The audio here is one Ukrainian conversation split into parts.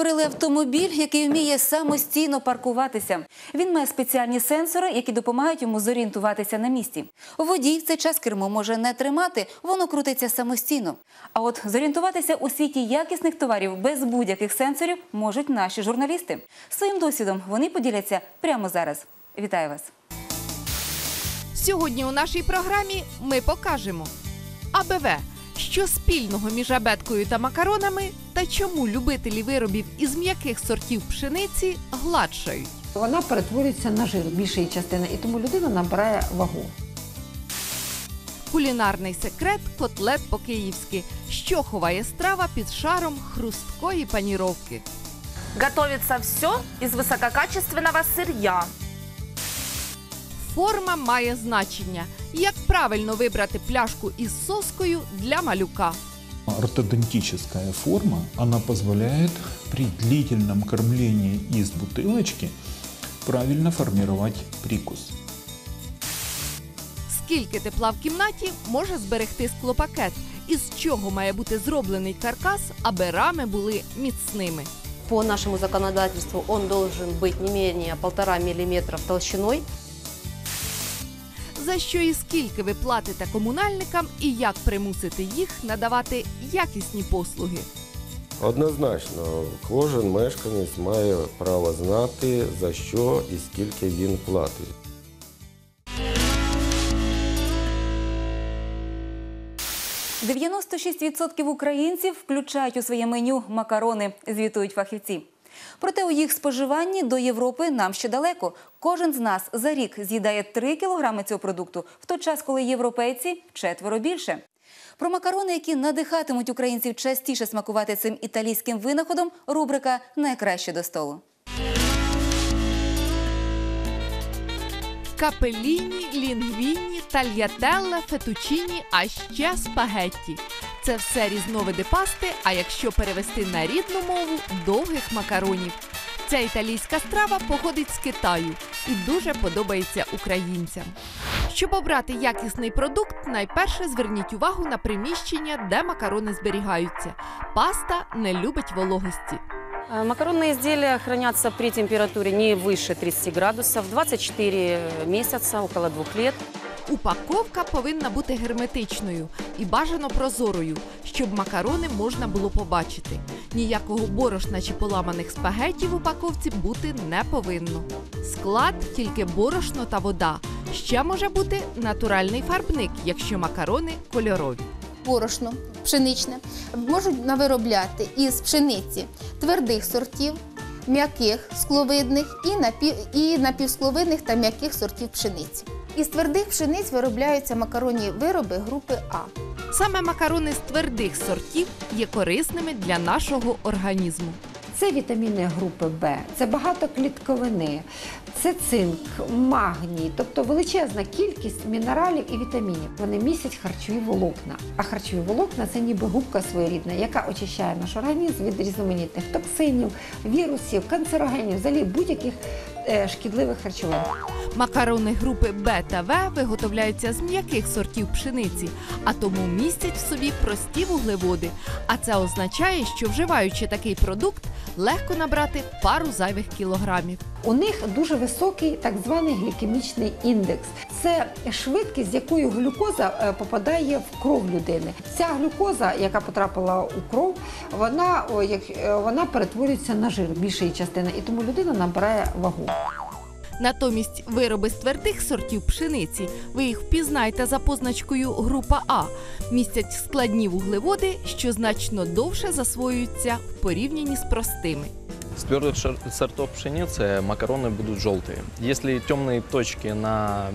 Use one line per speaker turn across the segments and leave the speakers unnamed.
Створили автомобіль, який вміє самостійно паркуватися. Він має спеціальні сенсори, які допомагають йому зорієнтуватися на місці. Водій в цей час кермо може не тримати, воно крутиться самостійно. А от зорієнтуватися у світі якісних товарів без будь-яких сенсорів можуть наші журналісти. Своїм досвідом вони поділяться прямо зараз. Вітаю вас!
Сьогодні у нашій програмі ми покажемо АБВ. Що спільного між абеткою та макаронами, та чому любителі виробів із м'яких сортів пшениці гладшають.
Вона перетворюється на жир більшої частини, і тому людина набирає вагу.
Кулінарний секрет котлет по-київськи, що ховає страва під шаром хрусткої паніровки.
Готовится все из высококачественного сырья.
Форма має значення. Як правильно вибрати пляшку із соскою для малюка.
Ортодонтическая форма, она позволяет при длительном кормлении из бутылочки правильно формировать прикус.
Скільки тепла в кімнаті може зберегти склопакет? Із чого має бути зроблений каркас, аби рами були міцними?
По нашему законодательству он должен быть не менее полтора миллиметра толщиной.
За що і скільки ви платите комунальникам і як примусити їх надавати якісні послуги?
Однозначно, кожен мешканець має право знати, за що і скільки він платить.
– 96% українців включають у своє меню макарони, звітують фахівці. Проте у їх споживанні до Європи нам ще далеко. Кожен з нас за рік з'їдає 3 кілограми цього продукту, в той час, коли європейці четверо більше. Про макарони, які надихатимуть українців частіше смакувати цим італійським винаходом, рубрика Найкраще до столу.
Капеліні, лінгвіні, тальятелла, фетучіні, а ще спагетті. Це все різновиди пасти, а якщо перевести на рідну мову довгих макаронів. Ця італійська страва походить з Китаю і дуже подобається українцям. Щоб обрати якісний продукт, найперше зверніть увагу на приміщення, де макарони зберігаються. Паста не любить вологості.
Э, Макаронные изделия хранятся при температуре не выше 30 градусов 24 месяца, около двух лет.
Упаковка повинна бути герметичною і бажано прозорою, щоб макарони можна було побачити. Ніякого борошна чи поламаних спагетті в упаковці бути не повинно. Склад тільки борошно та вода. Ще може бути натуральний фарбник, якщо макарони кольорові.
борошно пшеничне можуть виробляти із пшениці твердих сортів, м'яких скловидних і напівскловидних та м'яких сортів пшениці. Із твердих пшениць виробляються макаронні вироби групи А.
Саме макарони з твердих сортів є корисними для нашого організму.
Це вітаміни групи Б, це багато клітковини, це цинк, магній, тобто величезна кількість мінералів і вітамінів. Вони містять харчові волокна. А харчові волокна це ніби губка своєрідна, яка очищає наш організм від різноманітних токсинів, вірусів, канцерогенів, взагалі будь-яких е, шкідливих речовин.
Макарони групи Б та В виготовляються з м'яких сортів пшениці, а тому містять в собі прості вуглеводи. А це означає, що вживаючи такий продукт, легко набрати пару зайвих кілограмів.
У них дуже високий так званий глікемічний індекс. Це швидкість, з якою глюкоза е, попадає в кров людини. Ця глюкоза, яка потрапила у кров, вона, е, вона перетворюється на жир більшої частини, і тому людина набирає вагу.
Натомість вироби з твердих сортів пшениці, ви їх впізнаєте за позначкою група А, містять складні вуглеводи, що значно довше засвоюються в порівнянні з простими.
С твердых шер- сортов пшеницы макароны будут желтые. Если темные точки на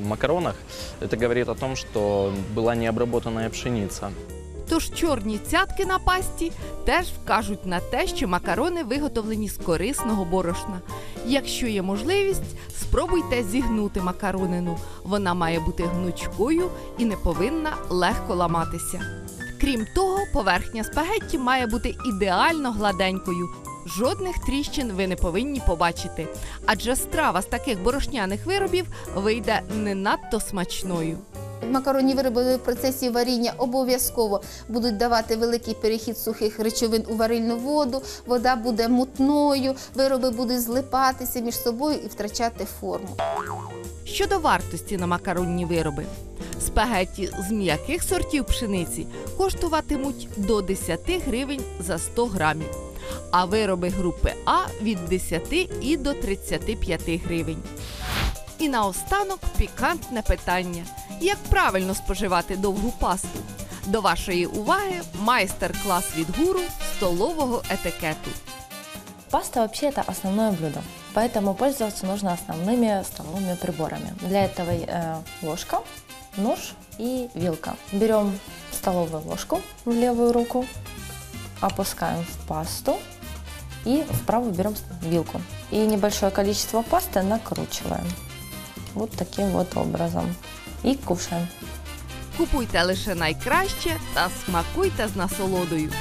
макаронах, это говорит о том, что была необработанная пшеница.
Тож чорні цятки на пасті теж вкажуть на те, що макарони виготовлені з корисного борошна. Якщо є можливість, спробуйте зігнути макаронину. Вона має бути гнучкою і не повинна легко ламатися. Крім того, поверхня спагетті має бути ідеально гладенькою. Жодних тріщин ви не повинні побачити, адже страва з таких борошняних виробів вийде не надто смачною.
Макаронні вироби в процесі варіння обов'язково будуть давати великий перехід сухих речовин у варильну воду, вода буде мутною, вироби будуть злипатися між собою і втрачати форму.
Щодо вартості на макаронні вироби. Спагетті з м'яких сортів пшениці коштуватимуть до 10 гривень за 100 грамів, а вироби групи А від 10 і до 35 гривень. І наостанок пікантне питання: як правильно споживати довгу пасту? До вашої уваги майстер-клас від гуру столового етикету.
Паста вообще это основное блюдо, поэтому пользоваться нужно основными столовыми приборами. Для этого э, ложка, нож и вилка. Берем столовую ложку в левую руку, опускаем в пасту и вправо берем вилку. И небольшое количество пасты накручиваем. Вот таким вот образом. И кушаем.
Купуйте лише найкраще та смакуйте з насолодою.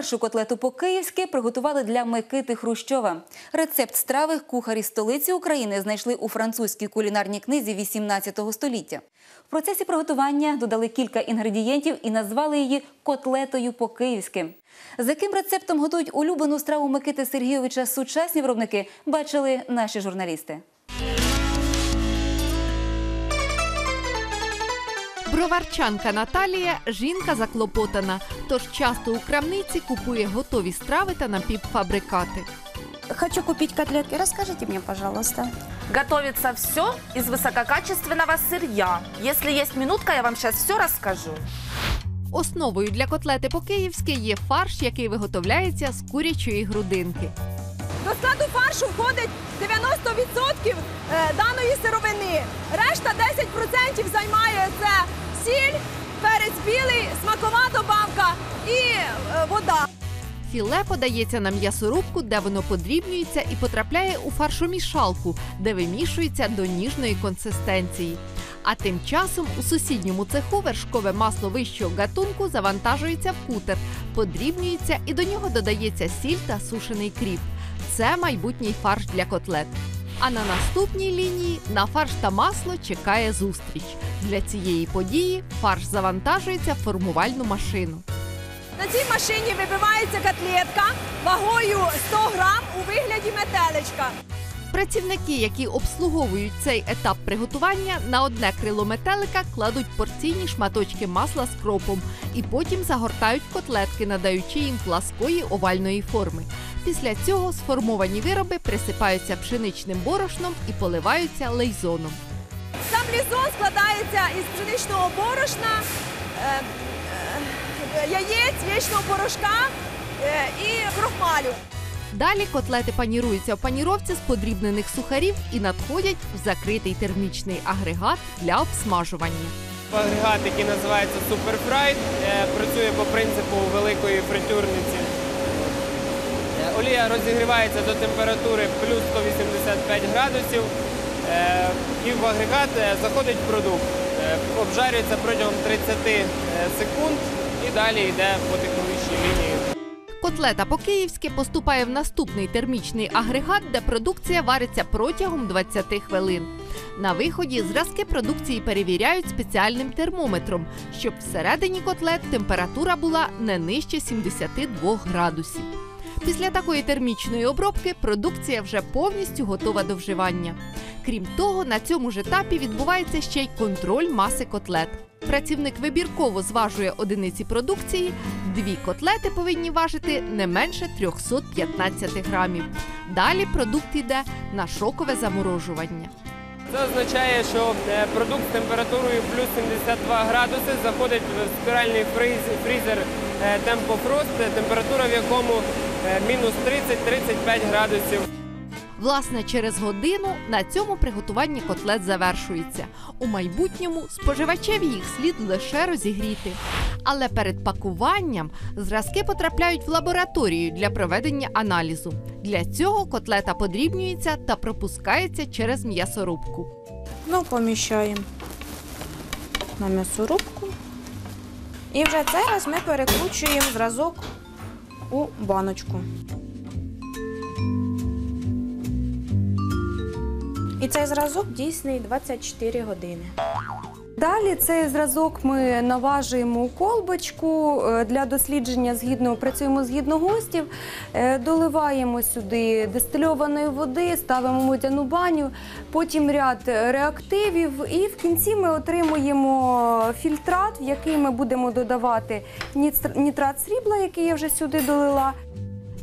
Першу котлету по-київськи приготували для Микити Хрущова. Рецепт страви кухарі столиці України знайшли у французькій кулінарній книзі 18 століття. В процесі приготування додали кілька інгредієнтів і назвали її котлетою по-київськи. За яким рецептом готують улюблену страву Микити Сергійовича сучасні виробники, бачили наші журналісти.
Броварчанка Наталія жінка заклопотана, тож часто у крамниці купує готові страви та напівфабрикати.
Хочу купить котлетки. Расскажите мне, пожалуйста.
Готовится все из высококачественного сырья. Если есть минутка, я вам сейчас все расскажу.
Основою для котлети по-київськи є фарш, який виготовляється з курячої грудинки.
До складу фаршу входить 90% е, даної сировини. Решта 10% займає це сіль, перець білий, смакова добавка і е, вода.
Філе подається на м'ясорубку, де воно подрібнюється і потрапляє у фаршомішалку, де вимішується до ніжної консистенції. А тим часом у сусідньому цеху вершкове масло вищого гатунку завантажується в кутер, подрібнюється і до нього додається сіль та сушений кріп. Це майбутній фарш для котлет. А на наступній лінії на фарш та масло чекає зустріч. Для цієї події фарш завантажується в формувальну машину.
На цій машині вибивається котлетка вагою 100 грам у вигляді метеличка.
Працівники, які обслуговують цей етап приготування, на одне крило метелика кладуть порційні шматочки масла з кропом і потім загортають котлетки, надаючи їм пласкої овальної форми. Після цього сформовані вироби присипаються пшеничним борошном і поливаються лейзоном.
Сам лізон складається із пшеничного борошна, е, е, яєць, яєчного порошка е, і крохмалю.
Далі котлети паніруються в паніровці з подрібнених сухарів і надходять в закритий термічний агрегат для обсмажування.
Агрегат, який називається е, працює по принципу великої фритюрниці. Е, Олія розігрівається до температури плюс 185 градусів е, і в агрегат е, заходить продукт. Е, Обжарюється протягом 30 е, секунд і далі йде по технологічній лінії.
Котлета по-київськи поступає в наступний термічний агрегат, де продукція вариться протягом 20 хвилин. На виході зразки продукції перевіряють спеціальним термометром, щоб всередині котлет температура була не нижче 72 градусів. Після такої термічної обробки продукція вже повністю готова до вживання. Крім того, на цьому ж етапі відбувається ще й контроль маси котлет. Працівник вибірково зважує одиниці продукції. Дві котлети повинні важити не менше 315 грамів. Далі продукт йде на шокове заморожування.
Це означає, що е, продукт з температурою плюс 72 градуси заходить в спіральний фрізер Темпофрост, е, температура в якому е, мінус 30-35 градусів.
Власне, через годину на цьому приготування котлет завершується. У майбутньому споживачеві їх слід лише розігріти. Але перед пакуванням зразки потрапляють в лабораторію для проведення аналізу. Для цього котлета подрібнюється та пропускається через м'ясорубку.
Ну, поміщаємо на м'ясорубку. І вже цей раз ми перекручуємо зразок у баночку. І цей зразок дійсний 24 години.
Далі цей зразок ми наважуємо у колбочку е, для дослідження згідно працюємо згідно гостів, е, доливаємо сюди дистильованої води, ставимо мудяну баню, потім ряд реактивів, і в кінці ми отримуємо фільтрат, в який ми будемо додавати нітрат срібла, який я вже сюди долила.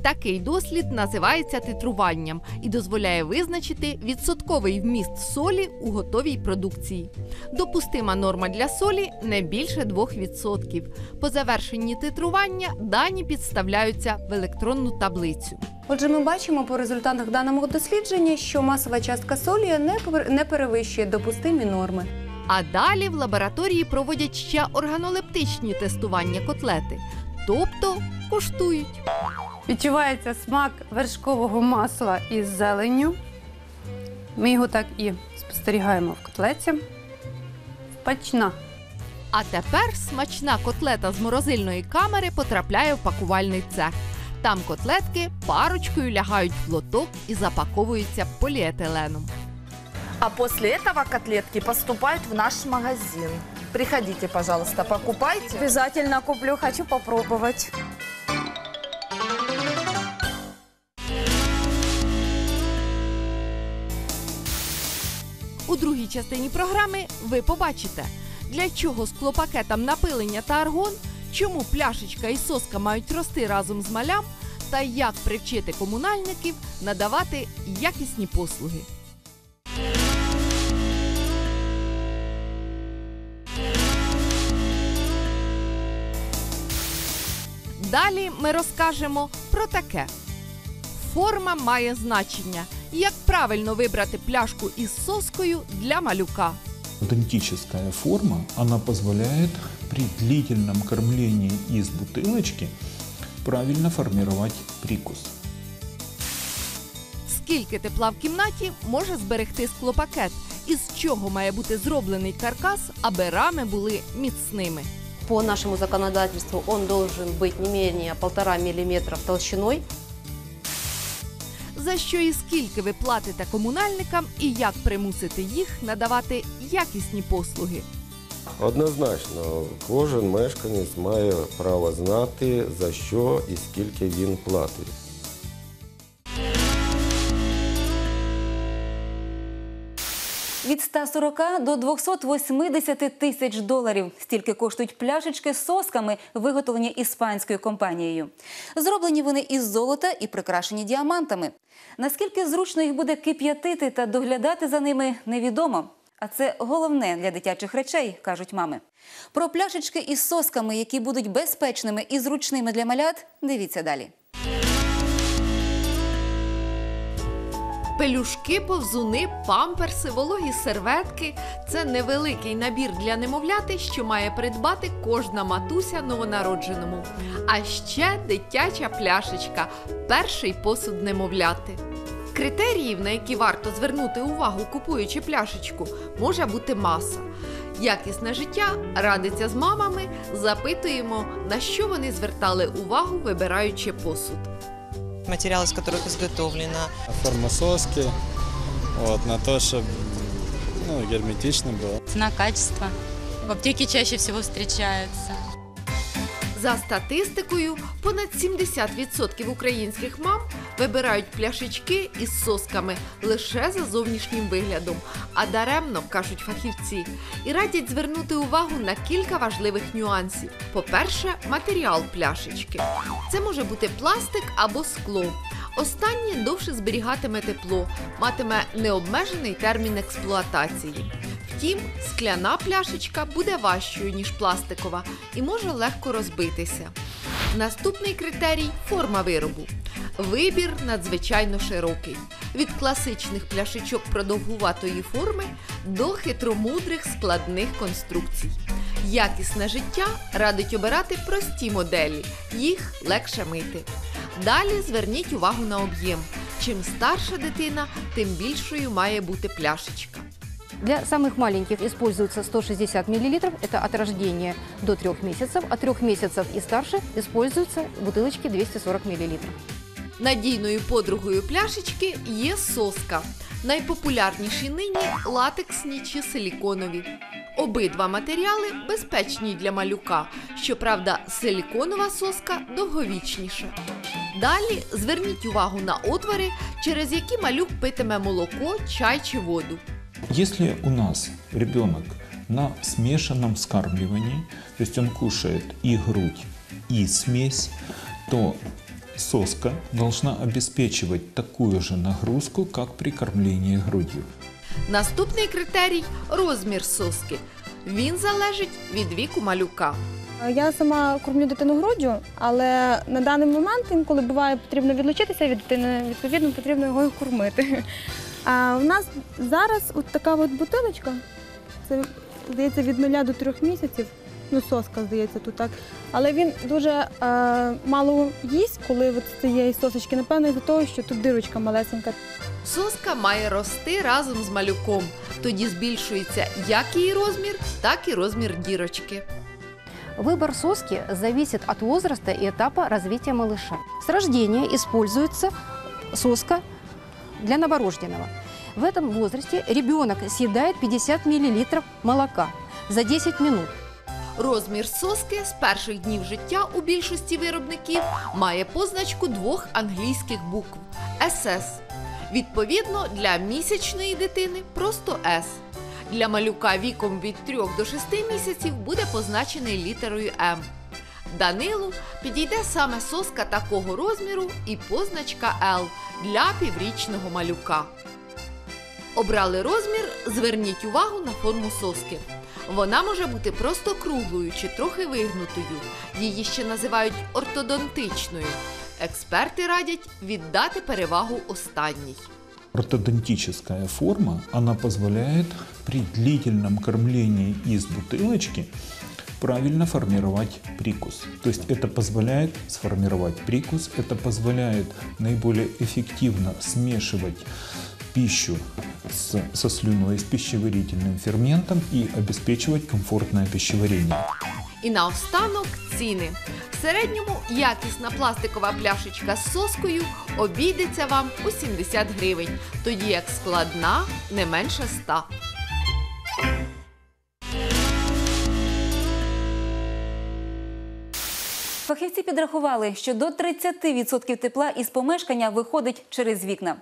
Такий дослід називається титруванням і дозволяє визначити відсотковий вміст солі у готовій продукції. Допустима норма для солі не більше 2%. По завершенні титрування дані підставляються в електронну таблицю.
Отже, ми бачимо по результатах даного дослідження, що масова частка солі не пер- перевищує допустимі норми.
А далі в лабораторії проводять ще органолептичні тестування котлети, тобто коштують.
Відчувається смак вершкового масла із зеленню. Ми його так і спостерігаємо в котлеті. Смачна.
А тепер смачна котлета з морозильної камери потрапляє в пакувальний цех. Там котлетки парочкою лягають в лоток і запаковуються поліетиленом.
А после этого котлетки поступают в наш магазин. Приходите, пожалуйста, покупайте.
Обязательно куплю, хочу попробовать.
Другій частині програми ви побачите, для чого склопакетам напилення та аргон, чому пляшечка і соска мають рости разом з малям, та як привчити комунальників надавати якісні послуги. Далі ми розкажемо про таке. Форма має значення. Як правильно вибрати пляшку із соскою для малюка?
Дентическая форма, она позволяет при длительном кормлении из бутылочки правильно формировать прикус.
Скільки тепла в кімнаті може зберегти склопакет? Із чого має бути зроблений каркас, аби рами були міцними?
По нашему законодательству он должен быть не менее полтора миллиметра толщиной.
За що і скільки ви платите комунальникам і як примусити їх надавати якісні послуги?
Однозначно, кожен мешканець має право знати, за що і скільки він платить.
Від 140 до 280 тисяч доларів. Стільки коштують пляшечки з сосками, виготовлені іспанською компанією. Зроблені вони із золота і прикрашені діамантами. Наскільки зручно їх буде кип'ятити та доглядати за ними, невідомо. А це головне для дитячих речей, кажуть мами. Про пляшечки із сосками, які будуть безпечними і зручними для малят, дивіться далі.
Пелюшки, повзуни, памперси, вологі серветки це невеликий набір для немовляти, що має придбати кожна матуся новонародженому. А ще дитяча пляшечка перший посуд немовляти. Критеріїв, на які варто звернути увагу, купуючи пляшечку, може бути маса. Якісне життя радиться з мамами, запитуємо, на що вони звертали увагу, вибираючи посуд
материал, из которых изготовлено.
Форма соски, вот, на то, чтобы ну, герметично было.
Цена, качество. В аптеке чаще всего встречаются.
За статистикою, понад 70% українських мам вибирають пляшечки із сосками лише за зовнішнім виглядом, а даремно кажуть фахівці, і радять звернути увагу на кілька важливих нюансів. По-перше, матеріал пляшечки. Це може бути пластик або скло. Останнє довше зберігатиме тепло, матиме необмежений термін експлуатації. Втім, скляна пляшечка буде важчою, ніж пластикова, і може легко розбитися. Наступний критерій форма виробу. Вибір надзвичайно широкий. Від класичних пляшечок продовгуватої форми до хитромудрих складних конструкцій. Якісне життя радить обирати прості моделі, їх легше мити. Далі зверніть увагу на об'єм. Чим старша дитина, тим більшою має бути пляшечка.
Для самых маленьких используется 160 мл, это от рождения до 3 месяцев. От 3 месяцев и старше используются бутылочки 240 мл.
Надійною подругою пляшечки є соска. Найпопулярніші нині латексні чи силіконові. Обидва матеріали безпечні для малюка. Щоправда, силіконова соска довговічніша. Далі зверніть увагу на отвори, через які малюк питиме молоко, чай чи воду.
Если у нас ребенок на смешанном вскармливании, то есть он кушает и грудь, и смесь, то соска должна обеспечивать такую же нагрузку, как при кормлении грудью.
Наступний критерій розмір соски. Він залежить від віку малюка.
Я сама кормлю дитину груддю, але на даний момент інколи буває потрібно відлучитися від дитини, відповідно потрібно його кормити. А у нас зараз от така от бутилочка, це здається від 0 до 3 місяців. Ну, соска, здається, тут так. Але він дуже е, мало їсть, коли от з цієї сосочки, напевно, із-за того, що тут дирочка малесенька.
Соска має рости разом з малюком. Тоді збільшується як її розмір, так і розмір дірочки.
Выбор соски зависит от возраста и этапа развития малыша. С рождения используется соска для новорожденного. В этом возрасте ребенок съедает 50 мл молока за 10 минут.
Розмір соски з перших днів життя у більшості виробників має позначку двох англійських букв SS. Відповідно, для місячної дитини просто S. Для малюка віком від 3 до 6 місяців буде позначений літерою М. Данилу підійде саме соска такого розміру і позначка L для піврічного малюка. Обрали розмір, зверніть увагу на форму соски. Вона може бути просто круглою чи трохи вигнутою. Її ще називають ортодонтичною. Експерти радять віддати перевагу останній.
Ортодонтическая форма, она позволяет при длительном кормлении из бутылочки правильно формировать прикус. То есть это позволяет сформировать прикус, это позволяет наиболее эффективно смешивать пищу с- со слюной, с пищеварительным ферментом и обеспечивать комфортное пищеварение.
І наостанок ціни. В середньому якісна пластикова пляшечка з соскою обійдеться вам у 70 гривень, тоді як складна не менше 100.
Фахівці підрахували, що до 30% тепла із помешкання виходить через вікна.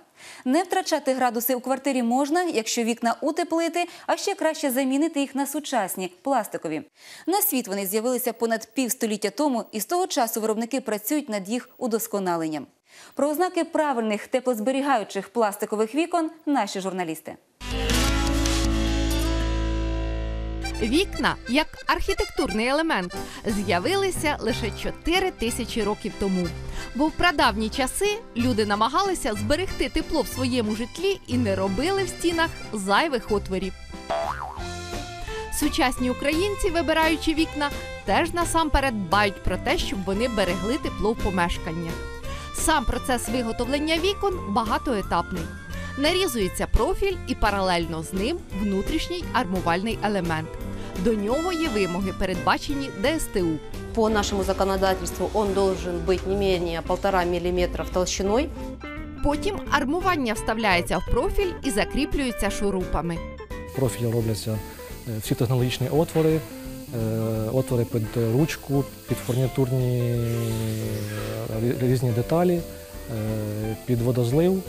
Не втрачати градуси у квартирі можна, якщо вікна утеплити, а ще краще замінити їх на сучасні пластикові. На світ вони з'явилися понад півстоліття тому, і з того часу виробники працюють над їх удосконаленням. Про ознаки правильних теплозберігаючих пластикових вікон наші журналісти.
Вікна, як архітектурний елемент, з'явилися лише 4 тисячі років тому. Бо в прадавні часи люди намагалися зберегти тепло в своєму житлі і не робили в стінах зайвих отворів. Сучасні українці, вибираючи вікна, теж насамперед дбають про те, щоб вони берегли тепло в помешканнях. Сам процес виготовлення вікон багатоетапний. Нарізується профіль і паралельно з ним внутрішній армувальний елемент. До нього є вимоги, передбачені ДСТУ.
По нашему законодательству он должен быть не менее 1,5 мм толщиной.
Потім армування вставляється в профіль і закріплюється шурупами.
В профілі робляться е, всі технологічні отвори, е, отвори під ручку, під фурнітурні е, різні деталі, під водозлив.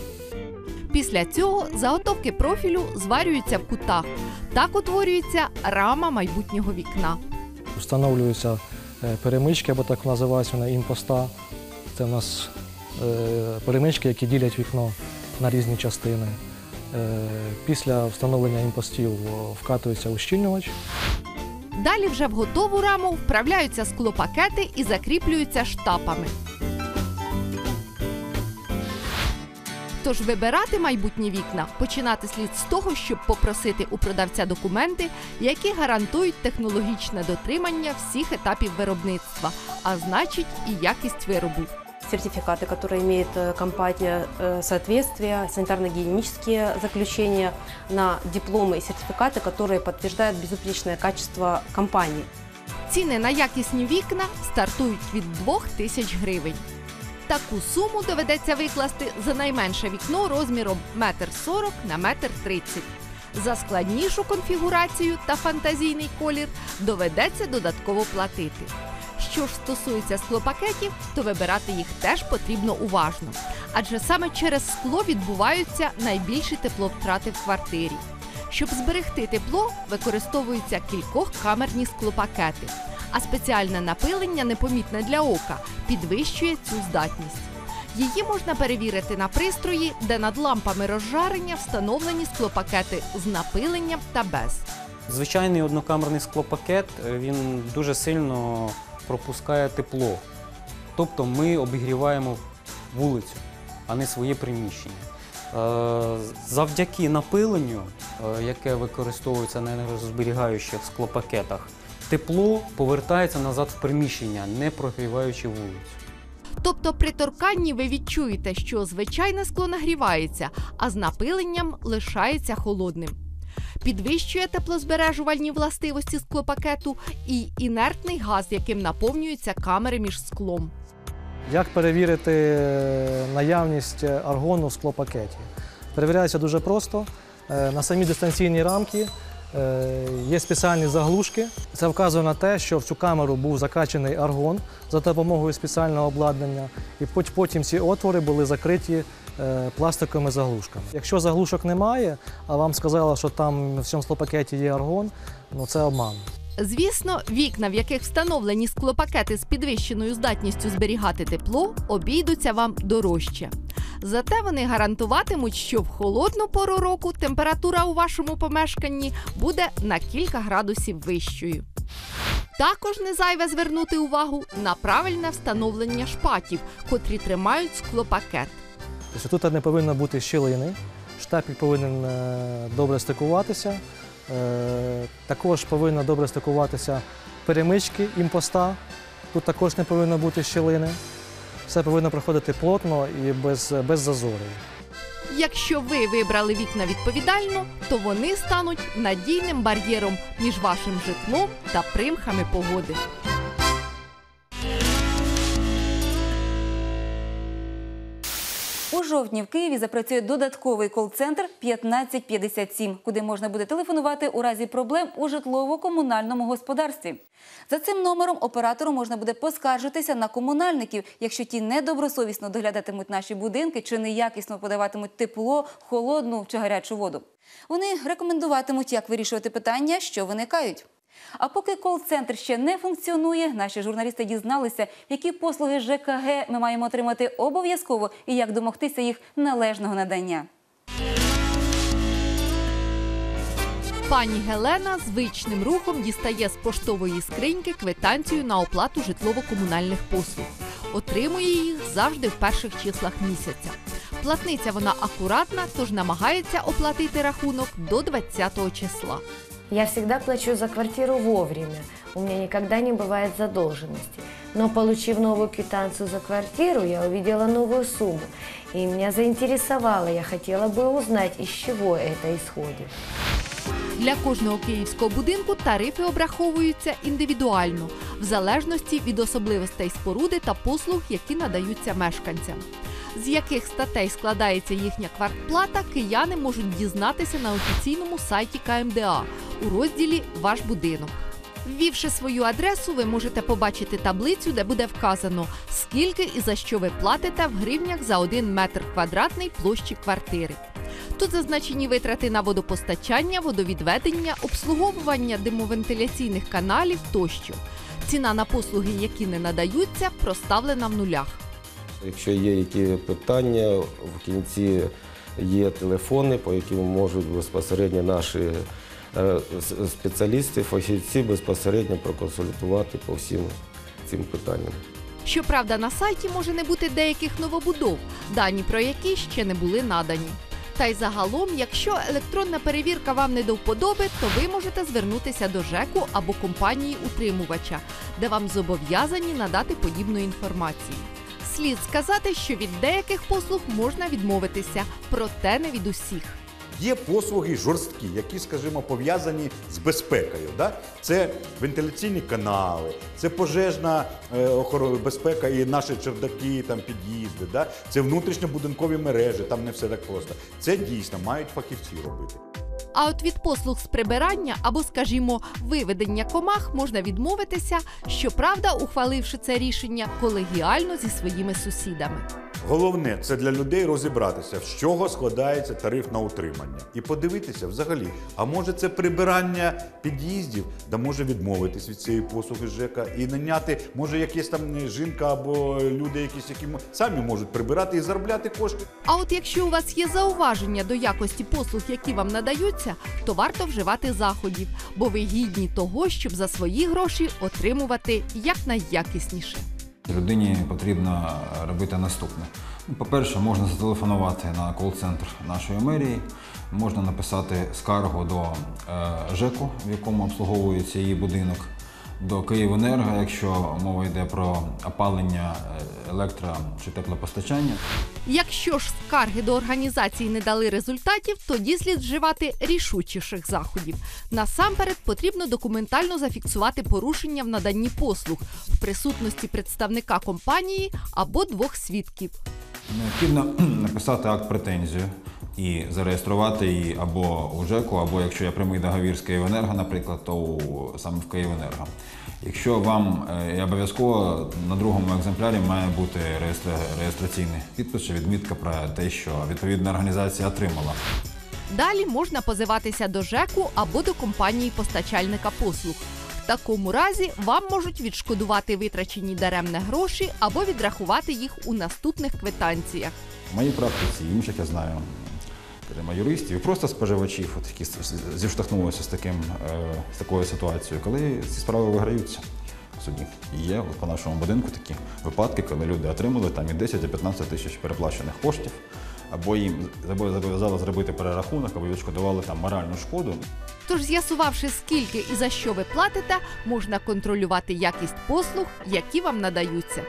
Після цього заготовки профілю зварюються в кутах. Так утворюється рама майбутнього вікна.
Встановлюються е, перемички, або так називаються вони імпоста. Це в нас е, перемички, які ділять вікно на різні частини. Е, Після встановлення імпостів вкатується ущільнювач.
Далі вже в готову раму вправляються склопакети і закріплюються штапами. Тож вибирати майбутні вікна починати слід з того, щоб попросити у продавця документи, які гарантують технологічне дотримання всіх етапів виробництва, а значить і якість виробу.
Сертификаты, которые имеет э, компания э, соответствия, санитарно-гигиенические заключения на дипломы и сертификаты, которые подтверждают безупречное качество компании.
Ціни на якісні вікна стартують від 2 тисяч гривень. Таку суму доведеться викласти за найменше вікно розміром 1,40 м на 1,30 м. За складнішу конфігурацію та фантазійний колір доведеться додатково платити. Що ж стосується склопакетів, то вибирати їх теж потрібно уважно, адже саме через скло відбуваються найбільші тепловтрати в квартирі. Щоб зберегти тепло, використовуються кількохкамерні склопакети, а спеціальне напилення, непомітне для ока, підвищує цю здатність. Її можна перевірити на пристрої, де над лампами розжарення встановлені склопакети з напиленням та без.
Звичайний однокамерний склопакет е, він дуже сильно пропускає тепло. Тобто ми обігріваємо вулицю, а не своє приміщення. Е, Завдяки напиленню, е, яке використовується на енергозберігаючих склопакетах, тепло повертається назад в приміщення, не прогріваючи вулицю.
Тобто при торканні ви відчуєте, що звичайне скло нагрівається, а з напиленням лишається холодним. Підвищує теплозбережувальні властивості склопакету і інертний газ, яким наповнюються камери між склом.
Як перевірити е, наявність аргону в склопакеті? Перевіряється дуже просто. Е, На самій дистанційній рамці е, є спеціальні заглушки. Це вказує на те, що в цю камеру був закачаний аргон за допомогою спеціального обладнання, і пот- потім ці отвори були закриті е, пластиковими заглушками. Якщо заглушок немає, а вам сказали, що там в цьому склопакеті є аргон, ну це обман.
Звісно, вікна, в яких встановлені склопакети з підвищеною здатністю зберігати тепло, обійдуться вам дорожче. Зате вони гарантуватимуть, що в холодну пору року температура у вашому помешканні буде на кілька градусів вищою. Також не зайве звернути увагу на правильне встановлення шпатів, котрі тримають склопакет.
Тобто тут не повинно бути щілини, штапель повинен е, добре стикуватися. Е, Також повинно добре стикуватися перемички імпоста. Тут також не повинно бути щілини. Все повинно проходити плотно і без, без зазорів.
Якщо ви вибрали вікна відповідально, то вони стануть надійним бар'єром між вашим житлом та примхами погоди.
У жовтні в Києві запрацює додатковий кол-центр 1557, куди можна буде телефонувати у разі проблем у житлово-комунальному господарстві. За цим номером оператору можна буде поскаржитися на комунальників, якщо ті недобросовісно доглядатимуть наші будинки чи неякісно подаватимуть тепло, холодну чи гарячу воду. Вони рекомендуватимуть, як вирішувати питання, що виникають. А поки кол-центр ще не функціонує, наші журналісти дізналися, які послуги ЖКГ ми маємо отримати обов'язково і як домогтися їх належного надання.
Пані Гелена звичним рухом дістає з поштової скриньки квитанцію на оплату житлово-комунальних послуг. Отримує їх завжди в перших числах місяця. Платниця вона акуратна, тож намагається оплатити рахунок до 20 числа.
Я всегда плачу за квартиру вовремя. У меня никогда не бывает задолженности. Но получив новую квитанцию за квартиру, я увидела новую сумму. И меня заинтересовало. Я хотела бы узнать, из чего это исходит.
Для кожного київського будинку тарифи обраховуються індивідуально, в залежності від особливостей споруди та послуг, які надаються мешканцям. З яких статей складається їхня квартплата, кияни можуть дізнатися на офіційному сайті КМДА у розділі Ваш будинок. Ввівши свою адресу, ви можете побачити таблицю, де буде вказано, скільки і за що ви платите в гривнях за один метр квадратний площі квартири. Тут зазначені витрати на водопостачання, водовідведення, обслуговування димовентиляційних каналів тощо. Ціна на послуги, які не надаються, проставлена в нулях.
Якщо є які питання, в кінці є телефони, по яким можуть безпосередньо наші е, с- спеціалісти, фахівці безпосередньо проконсультувати по всім цим питанням.
Щоправда, на сайті може не бути деяких новобудов, дані про які ще не були надані. Та й загалом, якщо електронна перевірка вам не до вподоби, то ви можете звернутися до ЖЕКу або компанії утримувача, де вам зобов'язані надати подібну інформацію. Слід сказати, що від деяких послуг можна відмовитися, проте не від усіх.
Є послуги жорсткі, які, скажімо, пов'язані з безпекою. Да? Це вентиляційні канали, це пожежна е, охорона, безпека і наші чердаки, там, під'їзди, да? це внутрішньобудинкові мережі, там не все так просто. Це дійсно мають фахівці робити.
А от від послуг з прибирання або, скажімо, виведення комах можна відмовитися, щоправда, ухваливши це рішення колегіально зі своїми сусідами.
Головне це для людей розібратися, з чого складається тариф на утримання, і подивитися взагалі, а може це прибирання під'їздів, да може відмовитись від цієї послуги ЖЕКа і наняти, може якась там жінка або люди, якісь які самі можуть прибирати і заробляти кошти.
А от якщо у вас є зауваження до якості послуг, які вам надаються, то варто вживати заходів, бо ви гідні того, щоб за свої гроші отримувати якнайякісніше.
Людині потрібно робити наступне. Ну, По-перше, можна зателефонувати на кол-центр нашої мерії, можна написати скаргу до е, ЖЕКу, в якому обслуговується її будинок, до Київенерго, якщо мова йде про опалення, е, електро чи теплопостачання.
Якщо ж скарги до організації не дали результатів, тоді слід вживати рішучіших заходів. Насамперед потрібно документально зафіксувати порушення в наданні послуг в присутності представника компанії або двох свідків.
Необхідно написати акт претензію і зареєструвати її або у ЖЕКу, або якщо я прямий договір з Київенерго, наприклад, то у, саме в Київенерго. Якщо вам е, і обов'язково на другому екземплярі має бути реєстра- реєстраційний підпис чи відмітка про те, що відповідна організація отримала.
Далі можна позиватися до ЖЕКу або до компанії постачальника послуг. В такому разі вам можуть відшкодувати витрачені даремне гроші або відрахувати їх у наступних квитанціях.
В моїй практиці інших я знаю скажімо, юристів і просто споживачів, от, які зіштовхнулися з, таким, е, з такою ситуацією, коли ці справи виграються суді. І є от по нашому будинку такі випадки, коли люди отримали там і 10 і 15 тисяч переплачених коштів, або їм зобов'язали зробити перерахунок, або відшкодували там моральну шкоду.
Тож, з'ясувавши, скільки і за що ви платите, можна контролювати якість послуг, які вам надаються.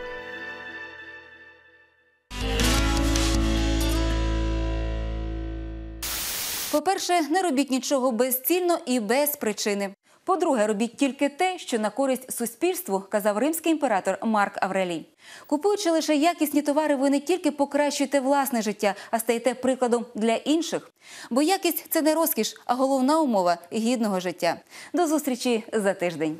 По-перше, не робіть нічого безцільно і без причини. По-друге, робіть тільки те, що на користь суспільству, казав римський імператор Марк Аврелій. Купуючи лише якісні товари, ви не тільки покращуєте власне життя, а стаєте прикладом для інших. Бо якість це не розкіш, а головна умова гідного життя. До зустрічі за тиждень.